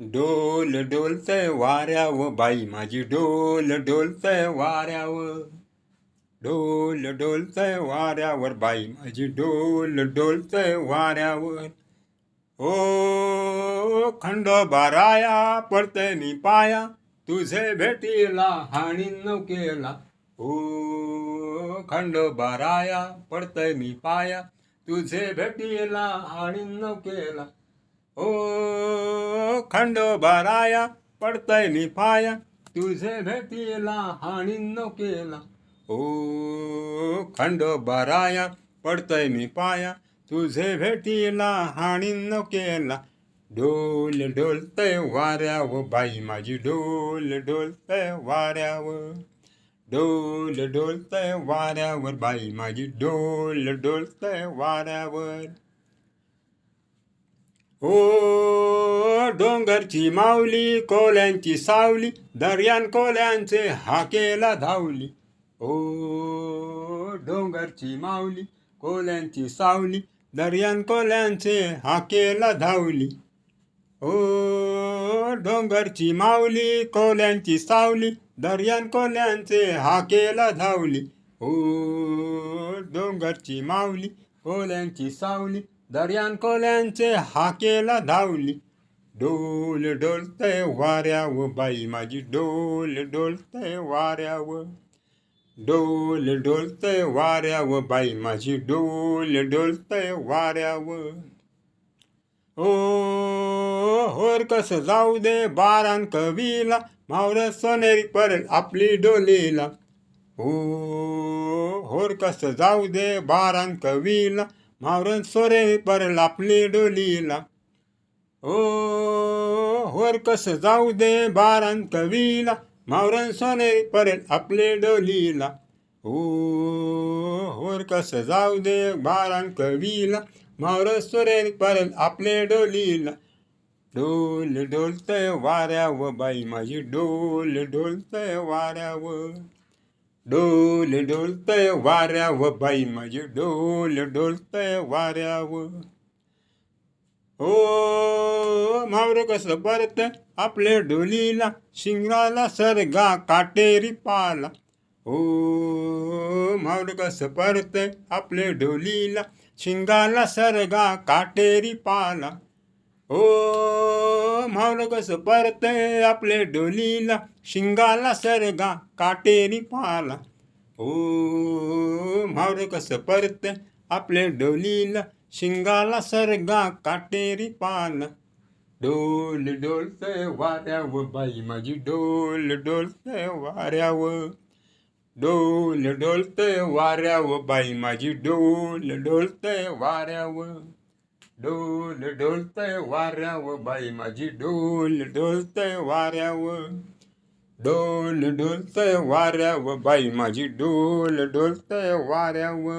डोल डोलतय वाऱ्याव बाई माझी डोल डोलतय वाऱ्याव. डोल डोलतय वाऱ्यावर बाई माझी डोल डोलतय वाऱ्यावर. ओ खंडोबाराया पडतय मी पाया तुझे भेटीला हाणी केला ओ खंडोबाराया पडतय मी पाया तुझे भेटीला हाणी केला ओ खंडोबाराया पडतय मी पाया तुझे भेटीला हाणी नौकेला ओ खंडोबाराया पडतय मी पाया तुझे भेटीला हाणी नौकेला डोल डोलतय वाऱ्याव बाई माझी डोल ढोलतय वाऱ्याव डोल ढोलतय वाऱ्यावर बाई माझी डोल ढोलतय वाऱ्यावर. ओ डोंगरची माऊली कोल्यांची सावली दर्यान कोल्यांचे हाकेला धावली. ओ डोंगरची माऊली कोल्यांची सावली दर्यान कोल्यांचे हाकेला धावली. ओ डोंगरची माऊली कोल्यांची सावली दर्यान कोल्यांचे हाकेला धावली. ओ डोंगरची माऊली कोल्यांची सावली दर्यान कोल्यांचे हाकेला धावली. डोल डोलतय वाऱ्याव बाई माझी डोल डोलतय वाऱ्याव. डोल डोलतय वाऱ्याव बाई माझी डोल डोलतय वाऱ्याव. ओ होर कस जाऊ दे बारान कवीला मावर सोनेरी परेल आपली डोलीला. ओ होर कस जाऊ दे बारान कवीला मावरन सोरे पर आपली डोलीला. ओ होर कस जाऊ दे बारान कवीला. मावरन सोनेरी परेल आपले डोलीला. ओ होर कस जाऊ दे बारान कवीला. मावर सोरे परेल आपले डोलीला. डोल डोलतय वाऱ्याव बाई माझी डोल डोलतय वाऱ्याव डोल डोलतय वाऱ्याव बाई माझी डोल डोलतय वाऱ्याव. हो, ओ मावर कसं परत आपले डोलीला शिंगाला सरगा काटेरी पाला. हो, ओ मावर कसं परत आपले डोलीला शिंगाला सरगा काटेरी पाला. ओ मावर कसं परत आपले डोलीला. शिंगाला सरगा काटेरी पाला. ओ मावर कसं परत आपले डोलीला. शिंगाला सरगा काटेरी पाला. डोल डोलतय वाऱ्याव बाई माझी डोल डोलतय वाऱ्याव. डोल डोलतय वाऱ्याव बाई माझी डोल डोलतय वाऱ्याव. डोल डोलतय वाऱ्याव बाई माझी डोल डोलतय वाऱ्याव. डोल डोलतय वाऱ्याव बाई माझी डोल डोलतय वाऱ्याव.